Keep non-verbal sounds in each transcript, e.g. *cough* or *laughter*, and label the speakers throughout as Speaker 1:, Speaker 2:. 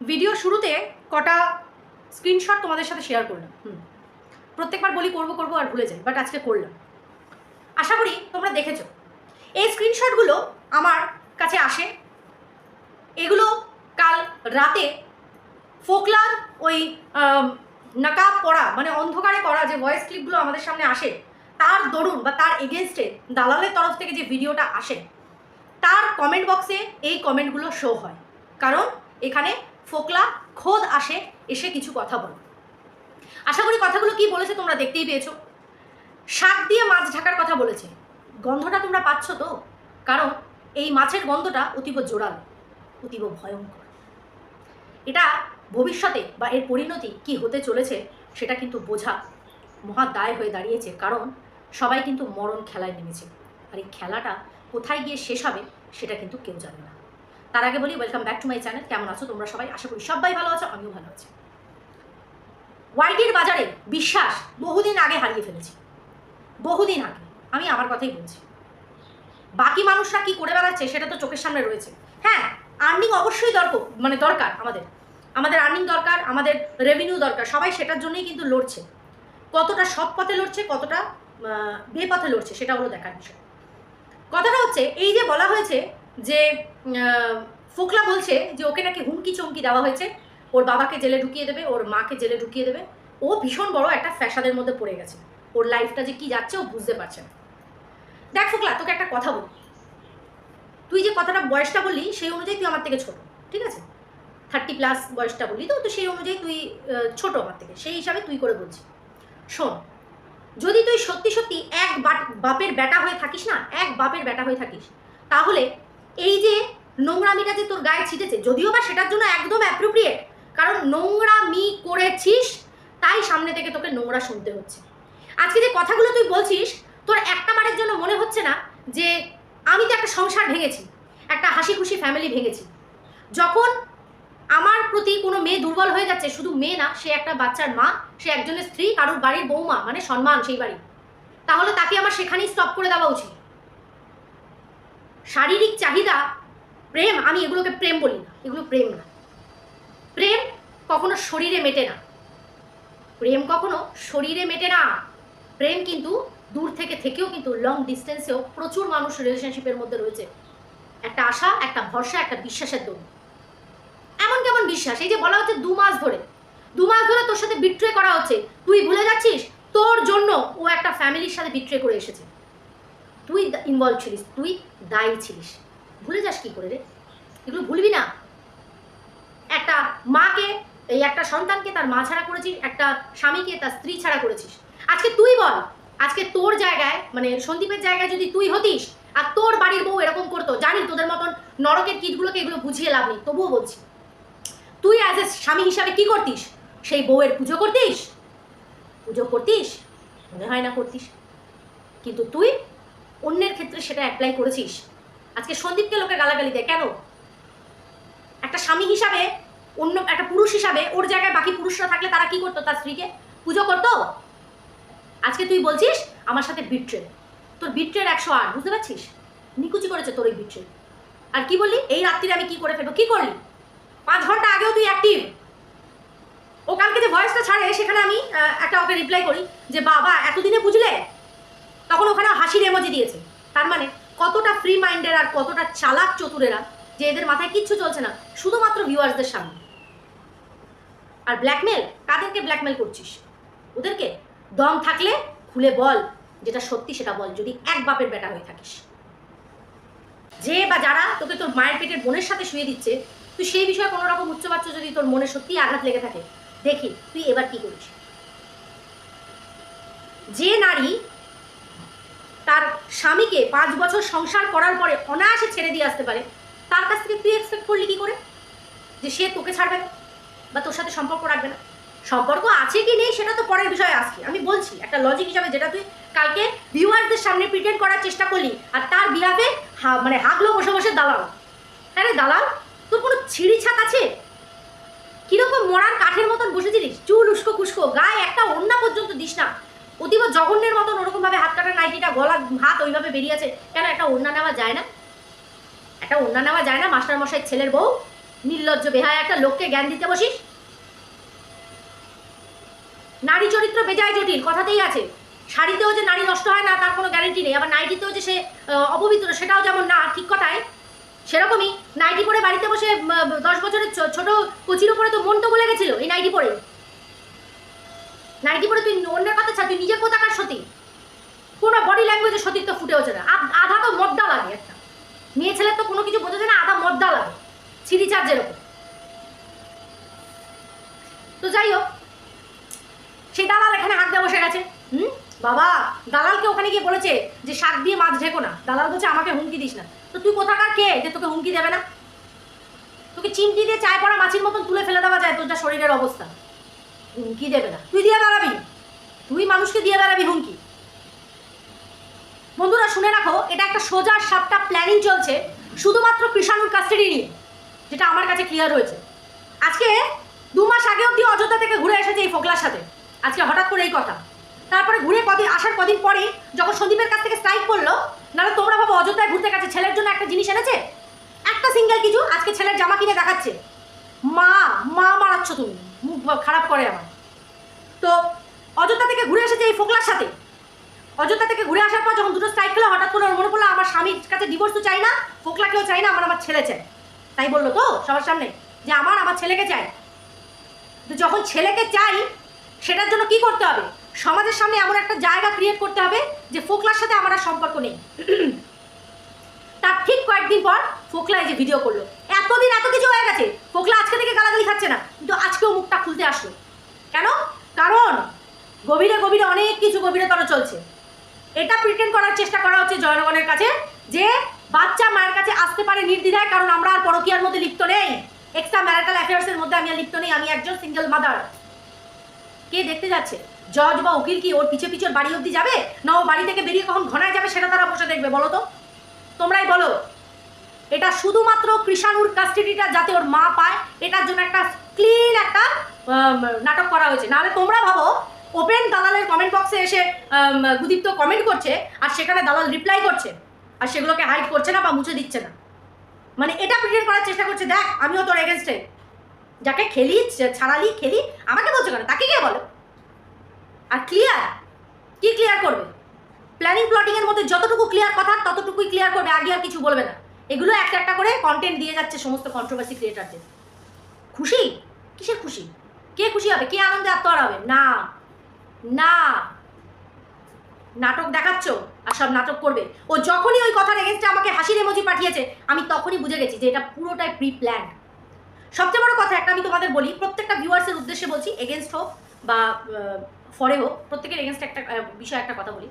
Speaker 1: Video শুরুতে কটা screenshot তোমাদের সাথে শেয়ার করলাম। হুম। প্রত্যেকবার বলি করব, করব আর ভুলে যাই বাট আজকে করলাম। আশা করি তোমরা দেখেছ। এই স্ক্রিনশটগুলো আমার কাছে আসে। এগুলো কাল রাতে ফোকলার ওই নাকাব পড়া মানে অন্ধকারে করা যে ভয়েস ক্লিপগুলো আমাদের সামনে আসে, তার দরুন বা তার এগেনস্টে দালালের তরফ থেকে যে ভিডিওটা আসে, তার কমেন্ট বক্সে এই কমেন্টগুলো শো হয়। কারণ এখানে ফোকলা, খোদ আসে, এসে কিছু কথা বলে। আশা করি কথাগুলো কি বলেছে তোমরা দেখতেই পেয়েছ। শাক দিয়ে মাছ ঢাকার কথা বলেছে। গন্ধটা তোমরা পাচ্ছ তো? কারণ এই মাছের গন্ধটা অতীব জোরালো, অতীব ভয়ঙ্কর। এটা ভবিষ্যতে বা এর পরিণতি কি হতে চলেছে সেটা কিন্তু বোঝা মহা দায় হয়ে দাঁড়িয়েছে, কারণ সবাই কিন্তু মরণ খেলায় নেমেছে। আর এই খেলাটা কোথায় গিয়ে শেষ হবে সেটা কিন্তু কেউ জানে না। তার আগে বলি welcome back to my channel কেমন আছো তোমরা সবাই? আশা করি সবাই ভালো আছো, আমিও ভালো আছি। ওয়াইটির বাজারে বিশ্বাস বহুদিন আগে হারিয়ে ফেলেছি। বহুদিন আগে, আমি আমার কথাই বলছি। বাকি মানুষরা কি করে বেড়াচ্ছে সেটা তো চোখের সামনে রয়েছে। হ্যাঁ আর্নিং অবশ্যই দরকার মানে দরকার আমাদের। আমাদের আর্নিং দরকার, আমাদের রেভিনিউ দরকার, সবাই সেটার জন্যই কিন্তু লড়ছে। কতটা সৎ পথে লড়ছে, কতটা বেপথে লড়ছে, সেটা হলো দেখার বিষয়। কথাটা হচ্ছে, এই যে বলা হয়েছে যে ফোকলা বলছে যে ওকে নাকি হুমকি চমকি দেওয়া হয়েছে। ওর বাবাকে জেলে ঢুকিয়ে দেবে, ওর মাকে জেলে ঢুকিয়ে দেবে। ও ভীষণ বড় একটা ফ্যাসাদের মধ্যে পড়ে গেছে। ওর লাইফটা যে কি যাচ্ছে ও বুঝতে পারছে না। দেখ ফোকলা, তোকে একটা কথা বলি। তুই যে কথাটা বয়সটা বললি, সেই অনুযায়ী তুই আমার থেকে ছোট, ঠিক আছে? থার্টি প্লাস বয়সটা বললি তো তো সেই অনুযায়ী তুই ছোট আমার থেকে। সেই হিসাবে তুই করে বলছি। শোন, যদি তুই সত্যি সত্যি এক বাপের বেটা হয়ে থাকিস না, এক বাপের বেটা হয়ে থাকিস, তাহলে এই যে নোংরামিটা যে তোর গায়ে ছিটেছে, যদিও বা সেটার জন্য একদম অ্যাপ্রোপ্রিয়েট কারণ নোংরামি করেছিস, তাই সামনে থেকে তোকে নোংরা শুনতে হচ্ছে। আজকে যে কথাগুলো তুই বলছিস, তোর একটা বারের জন্য মনে হচ্ছে না যে আমি তো একটা সংসার ভেঙেছি, একটা হাসি খুশি ফ্যামিলি ভেঙেছি। যখন আমার প্রতি কোনো মেয়ে দুর্বল হয়ে যাচ্ছে, শুধু মেয়ে না, সে একটা বাচ্চার মা, সে একজনের স্ত্রী, কারোর বাড়ির বৌমা মানে সম্মান সেই বাড়ি, তাহলে তাকে আমার সেখানেই স্টপ করে দেওয়া উচিত। শারীরিক চাহিদা, প্রেম, আমি এগুলোকে প্রেম বলি না, এগুলো প্রেম না। প্রেম কখনো শরীরে মেটে না। প্রেম কখনো শরীরে মেটে না। প্রেম কিন্তু দূর থেকে থেকেও কিন্তু লং ডিস্টেন্সেও প্রচুর মানুষ রিলেশনশিপের মধ্যে রয়েছে। একটা আশা, একটা ভরসা, একটা বিশ্বাসের দৌড় এমন কেমন বিশ্বাস? এই যে বলা হচ্ছে দু মাস ধরে। দু মাস ধরে তোর সাথে বিট্রে করা হচ্ছে। তুই ভুলে যাচ্ছিস? তোর জন্য ও একটা ফ্যামিলির সাথে বিট্রে করে এসেছে। তুই ইনভলভ ছিলিস, তুই দায়ী ছিলিস। ভুলে যাস কি করে রে? এগুলো ভুলবি না। একটা মাকে, এই একটা সন্তানকে তার মা ছাড়া করেছিস, একটা স্বামীকে তার স্ত্রী ছাড়া করেছিস। আজকে তুই বল, আজকে তোর জায়গায় মানে সন্দীপের জায়গায় যদি তুই হতিস, আর তোর বাড়ির বউ এরকম করতো জানি তোদের মতন নরকের কিটগুলোকে এগুলো বুঝিয়ে লাভ নেই, তবুও বলছি। তুই অ্যাজ এ স্বামী হিসাবে কি করতিস? সেই বউয়ের পুজো করতিস? পুজো করতিস? মনে হয় না করতিস। কিন্তু তুই অন্যের ক্ষেত্রে সেটা অ্যাপ্লাই করেছিস। আজকে সন্দীপকে লোকে গালাগালি দেয়। কেন? একটা স্বামী হিসাবে, অন্য একটা পুরুষ হিসাবে, ওর জায়গায় বাকি পুরুষরা থাকলে তারা কি করতো তার স্ত্রীকে? পুজো করতো? আজকে তুই বলছিস, আমার সাথে বিট্রে তোর বিট্রের একশো আট, বুঝতে পারছিস? নিকুচি করেছে তোর ওই বিট্রে আর কি বললি? এই রাত্রিরে আমি কি করে ফেলব? কি করলি? পাঁচ ঘণ্টা আগেও তুই অ্যাক্টিভ ও কালকে যে ভয়েসটা ছাড়ে, সেখানে আমি একটা ওকে রিপ্লাই করি যে, বাবা, এতদিনে বুঝলে? তখন ওখানে হাসির এমোজি দিয়েছে। তার মানে কতটা ফ্রি মাইন্ডের আর কতটা চালাক চতুরেরা যে এদের মাথায় কিচ্ছু চলছে না, শুধুমাত্র ভিউয়ার্সদের সামনে। আর ব্ল্যাকমেল কাদেরকে ব্ল্যাকমেল করছিস? ওদেরকে? দম থাকলে খুলে বল, যেটা সত্যি সেটা বল, যদি এক বাপের বেটা হয়ে থাকিস। যে বা যারা তোকে তোর মায়ের পেটের বোনের সাথে শুয়ে দিচ্ছে, তুই সেই বিষয়ে কোনো রকম উচ্চবাচ্য যদি তোর মনে সত্যি আঘাত লেগে থাকে, দেখি তুই এবার কি করিস। যে নারী তার স্বামীকে পাঁচ বছর সংসার করার পরে অনায়াসে ছেড়ে দিয়ে আসতে পারে। তার কাছ থেকে তুই এক্সপেক্ট করলি কি করে? যে সে তোকে ছাড়বে বা তোর সাথে সম্পর্ক রাখবে না। সম্পর্ক আছে কি নেই সেটা তো পরের বিষয়ে আসছে আমি বলছি, একটা লজিক হিসাবে যেটা তুই কালকে ভিউয়ারদের সামনে প্রিটেন্ড করার চেষ্টা করলি আর তার বিহাফে হা মানে হাগলো বসে বসে দালাল। হ্যাঁ রে দালাল, তোর কোনো ছিঁড়ি ছাক আছে? কীরকম মরার কাঠের মতন বসেছিলিস? চুল উস্কো খুস্কো, গায়ে একটা ওন্না পর্যন্ত দিস না। অতীব জঘন্যের মতন ওরকমভাবে হাত কাটা নাইটিটা, গলা, হাত ওইভাবে বেরিয়ে আছে কেন একটা ওন্না নেওয়া যায় না? একটা ওন্না নেওয়া যায় না? মাস্টার মশাই ছেলের বউ? নির্লজ্জ বেহায় একটা লোককে জ্ঞান দিতে বসিস? নারী চরিত্র বেজায় জটিল, কথাতেই আছে। শাড়িতেও যে নারী নষ্ট হয় না, তার কোনো গ্যারেন্টি নেই। আবার নাইটিতেও যে সে অপবিত্র, সেটাও যেমন না, ঠিক কথায়, সেরকমই নাইটি পরে বাড়িতে বসে দশ বছরের ছোট কচির উপরে তো মন তো বলে গেছিল, এই নাইটি পরে। নাইটি পরে তুই অন্যের কথা ছাড়, তুই নিজে কোথাকার সতী? কোনো বডি ল্যাঙ্গুয়েজে সতীত্ব ফুটে ওঠে না। আধা তো মদ্দা লাগে একটা। মেয়ে ছেলের তো কোনো কিছু বোঝা যায় না, আধা মদ্দা লাগে। ছিঁড়ি চার্জের ওপর তো যাই হোক, সেই দালাল এখানে হাত দিয়ে বসে গেছে। হুম? বাবা, দালালকে ওখানে গিয়ে বলেছে যে শাক দিয়ে মাছ ঢেকো না। দালাল বলছে, আমাকে হুমকি দিস না। তো তুই কোথাকার কে যে তোকে হুমকি দেবে না? তোকে চিমটি দিয়ে চায় পড়া মাছির মতন তুলে ফেলে দেওয়া যায় তোর যা শরীরের অবস্থা। হুমকি দেবে না। তুই দিয়ে বেড়াবি। তুই মানুষকে দিয়ে বেড়াবি হুমকি। বন্ধুরা, শুনে রাখো, এটা একটা সোজা সাপটা প্ল্যানিং চলছে শুধুমাত্র কৃষাণুর কাস্টাডি নিয়ে, যেটা আমার কাছে ক্লিয়ার হয়েছে। আজকে দু মাস আগে অব্দি অযোধ্যা থেকে ঘুরে এসেছে এই ফোকলার সাথে, আজকে হঠাৎ করে এই কথা। তারপরে ঘুরে কদিন, আসার কদিন পরে যখন সন্দীপের কাছ থেকে স্ট্রাইক করল, নাহলে তোমরা ভাবো অযোধ্যায় ঘুরতে গেছে, ছেলের জন্য একটা জিনিস এনেছে? একটা সিঙ্গেল কিছু আজকে ছেলের জামা কিনে দেখাচ্ছে। মা মা মারাচ্ছ তুমি। মুখ খারাপ করে আমার। তো অযোধ্যা থেকে ঘুরে এসেছে এই ফোকলার সাথে। অযোধ্যা থেকে ঘুরে আসার পর যখন দুটো স্ট্রাইক খেলো হঠাৎ করে মনে পড়ল, আমার স্বামীর কাছে ডিভোর্স তো চাই না, ফোকলাকেও চাই না, আমার আমার ছেলে চাই। তাই বলল, তো, সবার সামনে, যে আমার আমার ছেলেকে চাই। তো যখন ছেলেকে চাই, সেটার জন্য কি করতে হবে? সমাজের সামনে এমন একটা জায়গা ক্রিয়েট করতে হবে, যে ফোকলার সাথে আমার আর সম্পর্ক নেই। তার ঠিক কয়েকদিন পর ফোকলা এই যে ভিডিও করল। এতদিন এত কিছু হয়ে গেছে। ফোকলা আজকে থেকে গালাগালি খাচ্ছে না। কিন্তু আজকেও মুখটা খুলতে আসলো। কেন? কারণ গভীরে গভীরে অনেক কিছু গভীরতর চলছে। এটা প্রিটেন্ড করার চেষ্টা করা হচ্ছে জনগণের কাছে যে বাচ্চা মায়ের কাছে আসতে পারে নির্দ্বিধায়, কারণ আমরা আর পরকীয়ার মধ্যে লিপ্ত নেই। এক্সট্রা ম্যারিটাল অ্যাফেয়ার্সের মধ্যে আমি আর লিপ্ত নেই, আমি একজন সিঙ্গেল মাদার কে দেখতে যাচ্ছে? জজ বা উকিল কি ওর পিছে পিছে বাড়ি অবধি যাবে? না ও বাড়ি থেকে বেরিয়ে কখন ঘনায় যাবে সেটা তারা বসে দেখবে, বলো তো? তোমরাই বলো। এটা শুধুমাত্র কৃষাণুর কাস্টডিটা যাতে ওর মা পায়, এটার জন্য একটা ক্লিন একটা নাটক করা হয়েছে। নাহলে তোমরা ভাবো, ওপেন দালালের কমেন্ট বক্সে এসে গুদীপ্ত কমেন্ট করছে, আর সেখানে দালাল রিপ্লাই করছে, আর সেগুলোকে হাইড করছে না বা মুছে দিচ্ছে না। মানে এটা প্রিটেন্ড করার চেষ্টা করছে, দেখ, আমিও তোর এগেনস্টে যাকে খেলি ছাড়ালি, খেলি, আমাকে বলছো কেন? তাকে গিয়ে বলো। আর ক্লিয়ার কি ক্লিয়ার করবে? প্ল্যানিং প্লটিংয়ের মধ্যে যতটুকু ক্লিয়ার কথা, ততটুকুই ক্লিয়ার করবে, আগে আর কিছু বলবে না। এগুলো একটা একটা করে কন্টেন্ট দিয়ে যাচ্ছে সমস্ত কন্ট্রোভার্সি ক্রিয়েটারদের খুশি? কিসের খুশি? কে খুশি হবে? কে আনন্দে আত্মহারা হবে? না। না। নাটক দেখাচ্ছ আর সব নাটক করবে। ও যখনই ওই কথার এগেনস্টে আমাকে হাসির এমোজি পাঠিয়েছে, আমি তখনই বুঝে গেছি যে এটা পুরোটাই প্রি প্ল্যান সবচেয়ে বড় কথা একটা আমি তোমাদের বলি, প্রত্যেকটা ভিউয়ার্সের উদ্দেশ্যে বলছি এগেনস্ট হোক বা ফরে হোক, প্রত্যেকের এগেনস্ট একটা বিষয়ে একটা কথা বলি।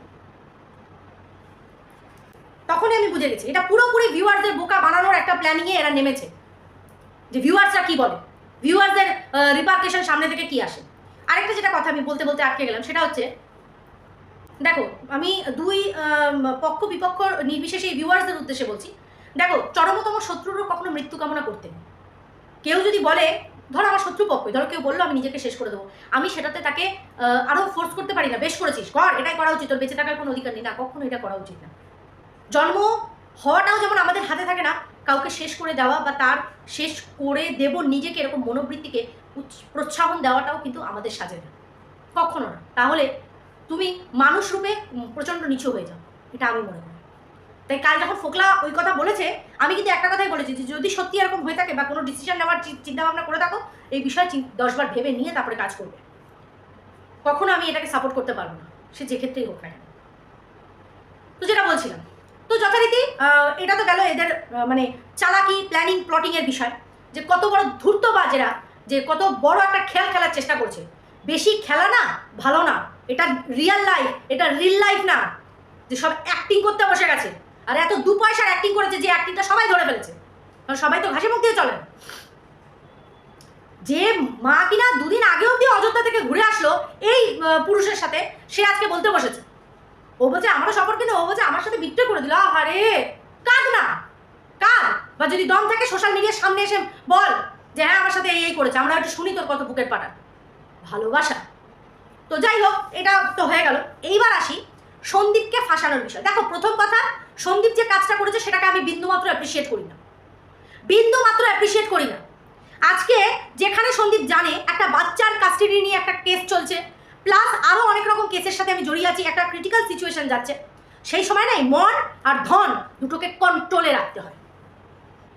Speaker 1: তখনই আমি বুঝে গেছি, এটা পুরোপুরি ভিউয়ারদের বোকা বানানোর একটা প্ল্যানিংয়ে এরা নেমেছে। যে ভিউয়ার্সরা কি বলে? ভিউয়ার্সদের রিপার্কেশন সামনে থেকে কি আসে? আরেকটা যেটা কথা আমি বলতে বলতে আটকে গেলাম, সেটা হচ্ছে, দেখো, আমি দুই পক্ষ বিপক্ষ নির্বিশেষে ভিউয়ার্সদের উদ্দেশ্যে বলছি, দেখো, চরমতম শত্রুরও কখনো মৃত্যু কামনা করতে। কেউ যদি বলে, ধরো আমার শত্রু পক্ষ, ধরো কেউ বলল, আমি নিজেকে শেষ করে দেবো, আমি সেটাতে তাকে আরও ফোর্স করতে পারি না, বেশ করেছিস, কর, এটাই করা উচিত, তোর বেঁচে থাকার কোনো অধিকার নেই, না, কখনো এটা করা উচিত না। জন্ম হওয়াটাও যেমন আমাদের হাতে থাকে না, কাউকে শেষ করে দেওয়া বা তার শেষ করে দেব নিজেকে এরকম মনোবৃত্তিকে প্রোৎসাহন দেওয়াটাও কিন্তু আমাদের সাজে না কখনো না। তাহলে তুমি মানুষ রূপে প্রচণ্ড নিচু হয়ে যাও। এটা আমি মনে করি। তাই কাল যখন ফোকলা ওই কথা বলেছে, আমি কিন্তু একটা কথাই বলেছি যে যদি সত্যি এরকম হয়ে থাকে বা কোনো ডিসিশন নেওয়ার চিন্তা ভাবনা করে থাকো, এই বিষয়ে দশবার ভেবে নিয়ে তারপরে কাজ করবে। কখনো আমি এটাকে সাপোর্ট করতে পারব না। সে যে ক্ষেত্রেই হোক না তো যেটা বলছিলাম তো যথারীতি এটা তো গেল এদের মানে চালাকি প্ল্যানিং প্লটিং এর বিষয়। যে কত বড় ধূর্তবাজেরা, যে কত বড় একটা খেল খেলার চেষ্টা করছে। বেশি খেলা না, ভালো না। এটা রিয়েল লাইফ এটা রিল লাইফ না। যে সব অ্যাক্টিং করতে বসে গেছে। আর এত দু পয়সার অ্যাক্টিং করেছে যে অ্যাক্টিংটা সবাই ধরে ফেলেছে। কারণ সবাই তো ঘাসে মুখ দিয়ে চলে। যে মা কিনা দুদিন আগে অব্দি অযোধ্যা থেকে ঘুরে আসলো, এই পুরুষের সাথে, সে আজকে বলতে বসেছে। ও বলছে আমারও সম্পর্কে না ও বলছে, আমার সাথে বিট্রে করে দিল। আরে কাঁদ না, কাঁদ। বা যদি দম থাকে সোশ্যাল মিডিয়ার সামনে এসে বল যে হ্যাঁ আমার সাথে এই এই করেছে। আমরা একটু শুনি তোর কত বুকের পাটা। ভালোবাসা। তো যাই হোক, এটা তো হয়ে গেল। এইবার আসি সন্দীপকে ফাঁসানোর বিষয়। দেখো, প্রথম কথা, সন্দীপ যে কাজটা করেছে, সেটাকে আমি বিন্দু মাত্র অ্যাপ্রিসিয়েট করি না। বিন্দু মাত্র অ্যাপ্রিসিয়েট করি না। আজকে যেখানে সন্দীপ জানে, একটা বাচ্চার কাস্টাডি নিয়ে একটা কেস চলছে। প্লাস আরও অনেক রকম কেসের সাথে আমি জড়িয়ে আছি, একটা ক্রিটিক্যাল সিচুয়েশন যাচ্ছে। সেই সময় নাই মন আর ধন দুটোকে কন্ট্রোলে রাখতে হয়।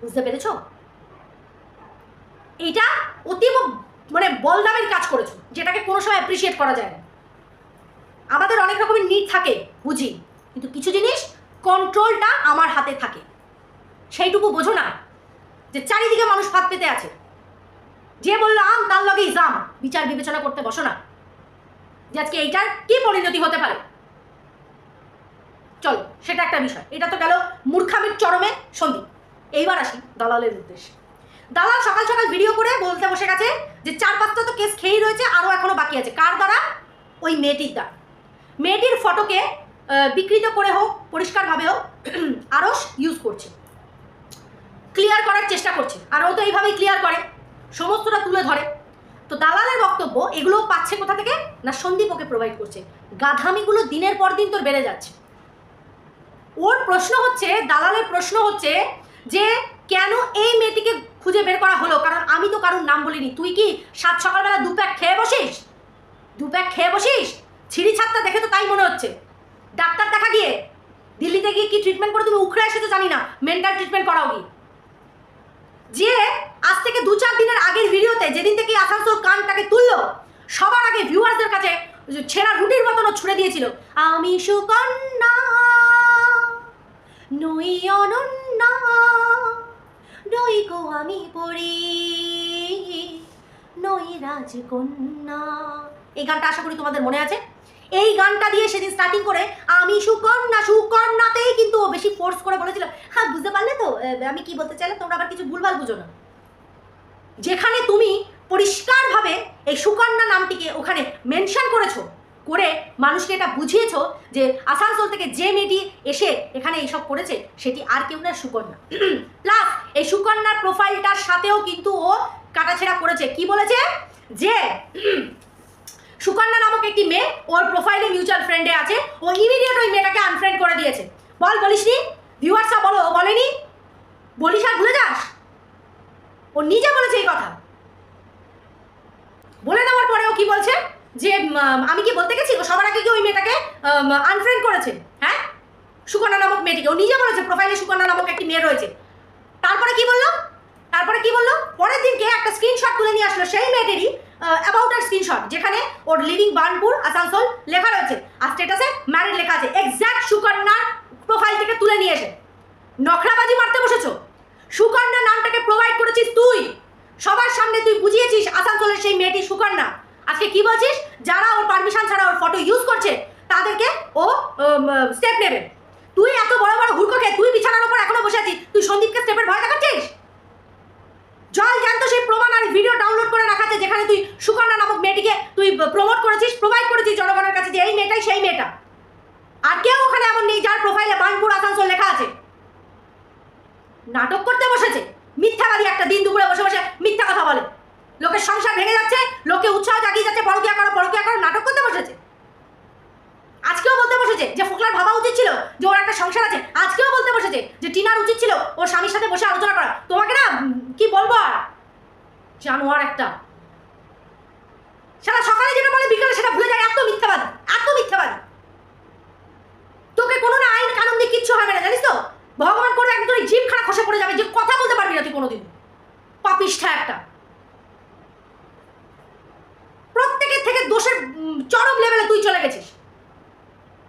Speaker 1: বুঝতে পেরেছ? এইটা অতীব মানে বলদামের কাজ করেছ, যেটাকে কোনো সময় অ্যাপ্রিসিয়েট করা যায় না। আমাদের অনেক রকমের নিড থাকে, বুঝি। কিন্তু কিছু জিনিস কন্ট্রোলটা আমার হাতে থাকে। সেইটুকু বোঝো না, যে চারিদিকে মানুষ ফাঁদ পেতে আছে। যে বলল, আম, তার লগেই জাম বিচার বিবেচনা করতে বসো না। যে আজকে এইটার কি পরিণতি হতে পারে? চলো, সেটা একটা বিষয়। এটা তো গেল মূর্খামির চরমে সন্ধি এইবার আসি দালালের উদ্দেশ্যে। দালাল সকাল সকাল ভিডিও করে বলতে বসে গেছে যে চার পাঁচটা তো কেস খেয়েই রয়েছে, আরও এখনও বাকি আছে। কার দ্বারা? ওই মেয়েটির দ্বারা। মেয়েটির ফটোকে বিকৃত করে হোক পরিষ্কারভাবে হোক, *clears throat* আরও ইউজ করছে। ক্লিয়ার করার চেষ্টা করছে। আর ও তো এইভাবেই ক্লিয়ার করে। সমস্তটা তুলে ধরে। তো দালালের বক্তব্য এগুলো পাচ্ছে কোথা থেকে? না সন্দীপ ওকে প্রোভাইড করছে। গাধামিগুলো দিনের পর দিন তোর বেড়ে যাচ্ছে। ওর প্রশ্ন হচ্ছে, দালালের প্রশ্ন হচ্ছে যে, কেন এই মেয়েটিকে খুঁজে বের করা হলো? কারণ আমি তো কারোর নাম বলিনি। তুই কি সাত সকালবেলা দু প্যাক খেয়ে বসিস? দু প্যাক খেয়ে বসিস? ছিঁড়ি ছাতটা দেখে তো তাই মনে হচ্ছে। ডাক্তার দেখা গিয়ে, দিল্লিতে গিয়ে কি ট্রিটমেন্ট করে তুমি উখড়ে এসে তো জানি না। মেন্টাল ট্রিটমেন্ট করাও গিয়ে। যে আজ থেকে দু চার দিনের আগের ভিডিওতে যেদিন থেকে আসানসোল কানটাকে তুললো, সবার আগে ভিউয়ার্সদের কাছে ছেঁড়া রুটির মতন ও ছুড়ে দিয়েছিল। আমি সুকন্যা, নই অনন্যা, নই গো আমি পড়ি, নই রাজকন্যা। এই গানটা আশা করি তোমাদের মনে আছে। এই গানটা দিয়ে সেদিন স্টার্টিং করে আমি সুকন্যা, সুকন্যাতেই কিন্তু বেশি ফোর্স করে বলেছিল। হ্যাঁ বুঝতে পারলে তো? আমি কি বলতে চাইলে তোমরা আবার কিছু ভুলভাল বুঝো না। যেখানে তুমি পরিষ্কারভাবে এই সুকন্যা নামটিকে ওখানে মেনশন করেছ, করে মানুষকে এটা বুঝিয়েছো যে আসানসোল থেকে যে মেয়েটি এসে এখানে এইসব করেছে, সেটি আর কেউ না সুকন্যা। প্লাস এই সুকন্যার প্রোফাইলটার সাথেও কিন্তু ও কাটাছেড়া করেছে। কি বলেছে? যে সুকন্যা নামক একটি মেয়ে ওর প্রোফাইলে মিউচুয়াল ফ্রেন্ডে আছে, ও ইমিডিয়েট ওই মেয়েটাকে আনফ্রেন্ড করে দিয়েছে। বল বলিস বলিসনি? ভিউয়ার্সরা বলো বলেনি? বলিস আর ভুলে যাস? ও নিজে বলেছে এই কথা। বলে দেওয়ার ও কি বলছে? যে আমি কি বলতে গেছি? ও সবার আগে কি ওই মেয়েটাকে আনফ্রেন্ড করেছে? হ্যাঁ? সুকন্যা নামক মেয়েটিকে। ও নিজে বলেছে প্রোফাইলে সুকন্যা নামক একটি মেয়ে রয়েছে। তারপরে কি বলল? তারপরে কি বলল? পরের দিনকে একটা স্ক্রিনশট তুলে নিয়ে আসলো সেই মেয়েটিরই অ্যাবাউট আর স্ক্রিনশট যেখানে ওর লিভিং বার্নপুর আসানসোল লেখা রয়েছে। আর স্টেটাসে ম্যারিড লেখা আছে। এক্স্যাক্ট সুকন্যার প্রোফাইল থেকে তুলে নিয়ে এসে। নখরাবাজি মারতে বসেছো? সুকন্যা নামটাকে প্রোভাইড করেছিস তুই। সবার সামনে তুই বুঝিয়েছিস আসানসোলের সেই মেয়েটি সুকন্যা। আজকে কি বলছিস? যারা ওর পারমিশন ছাড়া ওর ফটো ইউজ করছে, তাদেরকে ও স্টেপ নেবে। তুই এত বড় বড় হুড়কোকে তুই বিছানার উপর এখনও বসে আছিস? তুই সন্দীপকে স্টেপের ভয় দেখাচ্ছিস জল জানতো সেই প্রমাণ আর ভিডিও ডাউনলোড করে রাখা আছে, যেখানে তুই সুকন্যা নামক মেয়েটিকে তুই প্রমোট করেছিস প্রোভাইড করেছিস জনগণের কাছে যে এই মেয়েটাই সেই মেয়েটা। আর কেউ ওখানে এমন নেই, যার প্রোফাইলে বানপুর আসানসোল লেখা আছে। নাটক করতে বসেছে। মিথ্যাবাদী একটা দিন দুপুরে বসে বসে মিথ্যা কথা বলে। লোকের সংসার ভেঙে যাচ্ছে, লোকে উৎসাহ জাগিয়ে যাচ্ছে, পরকিয়া করো পরকিয়া করো, নাটক করতে বসেছে। আজকেও বলতে বসেছে যে ফোকলার ভাবা উচিত ছিল যে ওর একটা সংসার আছে। আজকেও বলতে বসেছে যে টিনার উচিত ছিল ওর স্বামীর সাথে বসে আলোচনা করা। তোমাকে না কি বলব আর? জানোয়ার একটা। সারা সকালে যেটা বলে, বিকালে সেটা ভুলে যায়। এত মিথ্যাবাদী এত মিথ্যাবাদী। তোকে কোনো না আইন কানুন দিয়ে কিচ্ছু হবে না, জানিস তো? ভগবান করে একদম জিভ খানা খসে পড়ে যাবে, যে কথা বলতে পারবি না তুই কোনোদিন। পাপিষ্ঠা একটা। প্রত্যেকের থেকে দোষের চরম লেভেলে তুই চলে গেছিস।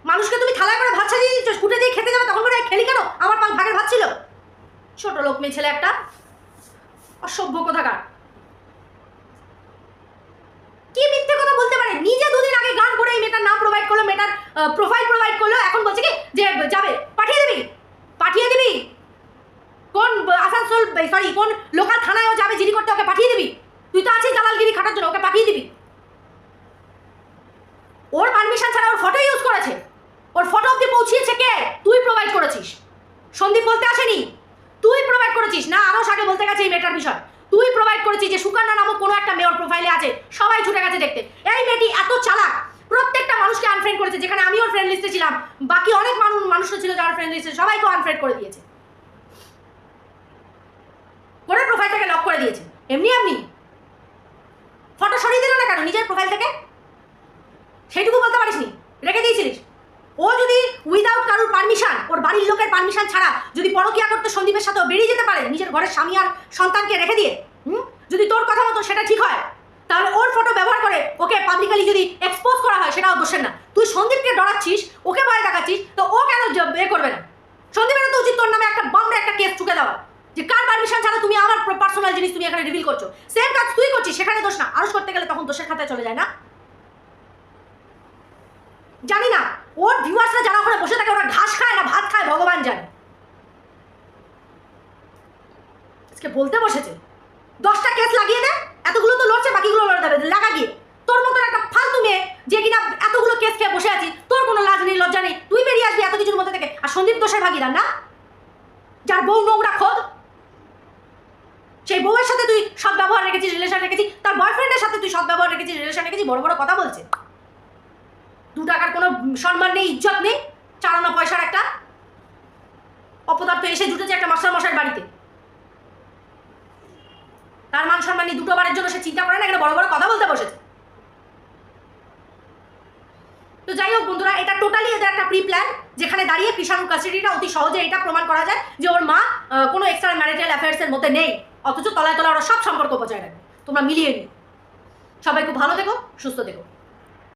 Speaker 1: মানুষকে তুমি থালায় করে ভাত সাজিয়ে দিচ্ছ স্কুটে দিয়ে খেতে যাবে, তখন করে খেলি কেন? আমার পাক ভাগের ভাত ছিল। ছোট লোক, মেয়ে, ছেলে একটা। অসভ্য কোথাকার। কি মিথ্যে কথা বলতে পারে? নিজে দুদিন আগে গান করে এই মেয়েটার নাম প্রোভাইড করল, মেয়েটার প্রোফাইল প্রোভাইড করল, এখন বলছে কি, যে, যাবে, পাঠিয়ে দিবি পাঠিয়ে দিবি? কোন আসানসোল সরি কোন লোকাল থানায় ও যাবে জিডি করতে, ওকে পাঠিয়ে দিবি? তুই তো আছিস দালালগিরি খাটার জন্য, ওকে পাঠিয়ে দিবি। ওর পারমিশন ছাড়া ওর ফটো ইউজ করেছে। ওর ফটো অব্দি পৌঁছিয়েছে কে? তুই প্রোভাইড করেছিস। সন্দীপ বলতে আসেনি। তুই প্রোভাইড করেছিস। না আরও আগে বলতে গেছে এই মেয়েটার বিষয়। তুই প্রোভাইড করেছিস যে সুকান্না নামক কোনো একটা মেয়র প্রোফাইলে আছে। সবাই ছুটে গেছে দেখতে। এই মেয়েটি এত চালাক। প্রত্যেকটা মানুষকে আনফ্রেন্ড করেছে, যেখানে আমি ওর ফ্রেন্ড লিস্টে ছিলাম। বাকি অনেক মানুষ মানুষও ছিল যারা ফ্রেন্ড লিস্টে সবাইকে আনফ্রেন্ড করে দিয়েছে। করে প্রোফাইলটাকে লক করে দিয়েছে। এমনি এমনি। ফটো সরিয়ে দিল না কেন? নিজের প্রোফাইল থেকে? সেইটুকু বলতে পারিসনি? রেখে দিয়েছিলিস? ও যদি উইদাউট কারোর পারমিশন ওর বাড়ির লোকের পারমিশন ছাড়া যদি পরকিয়া করতে সন্দীপের সাথেও, বেরিয়ে যেতে পারে। নিজের ঘরের স্বামী আর সন্তানকে রেখে দিয়ে। হুম? যদি তোর কথা মতো সেটা ঠিক হয় তাহলে ওর ফটো ব্যবহার করে ওকে পাবলিকালি যদি এক্সপোজ করা হয়, সেটাও দোষের না। তুই সন্দীপকে ডরাচ্ছিস, ওকে ভয় দেখাচ্ছিস, তো ও কেন এ করবে না? সন্দীপের তো উচিত তোর নামে একটা বামড়ে একটা কেস চুকে দেওয়া। যে কার পারমিশন ছাড়া তুমি আমার পার্সোনাল জিনিস তুমি এখানে রিভিল করছ? সেম কাজ তুই করছিস, সেখানে দোষ না। আরস করতে গেলে তখন দোষের খাতায় চলে যায়, না? জানি না, ওর ভিউয়ার্সরা যারা ওখানে বসে থাকে, ওরা ঘাস খায় না ভাত খায়, ভগবান জানে। আজকে বলতে বসেছে দশটা কেস লাগিয়ে দে এতগুলো তো লড়ছে বাকিগুলো লড়ে দেবে লাগা গিয়ে তোর মতন একটা ফালতু মেয়ে যে কিনা এতগুলো কেস খেয়ে বসে আছিস তোর কোনো লাজ নেই, লজ্জা নেই, তুই বেরিয়ে আসবি এত কিছুর মধ্যে থেকে। আর সন্দীপ দোষের ভাগিদার না? যার বউ নোংরা খোদ। সেই বউয়ের সাথে তুই সৎ ব্যবহার রেখেছিস রিলেশন রেখেছিস, তার বয়ফ্রেন্ডের সাথে তুই সৎ ব্যবহার রেখেছিস রিলেশন রেখেছিস, বড় বড় কথা বলছে। দু টাকার কোনো সম্মান নেই, ইজ্জত নেই, চালানো পয়সার একটা অপদার্থ এসে জুটেছে একটা মাস্টার মশাইয়ের বাড়িতে। তার মান সম্মান দুটো বারের জন্য সে চিন্তা করে না, এখানে বড় বড় কথা বলতে বসেছে। তো যাই হোক বন্ধুরা, এটা টোটালি এদের একটা প্রি প্ল্যান যেখানে দাঁড়িয়ে কৃষাণু কাস্টাডিটা অতি সহজে এটা প্রমাণ করা যায় যে ওর মা কোনো এক্সট্রা ম্যারিটাল অ্যাফেয়ার্সের মধ্যে নেই, অথচ তলায় তলায় ওরা সব সম্পর্ক বজায় রাখবে। তোমরা মিলিয়ে নিও। সবাই খুব ভালো দেখো সুস্থ থেকো।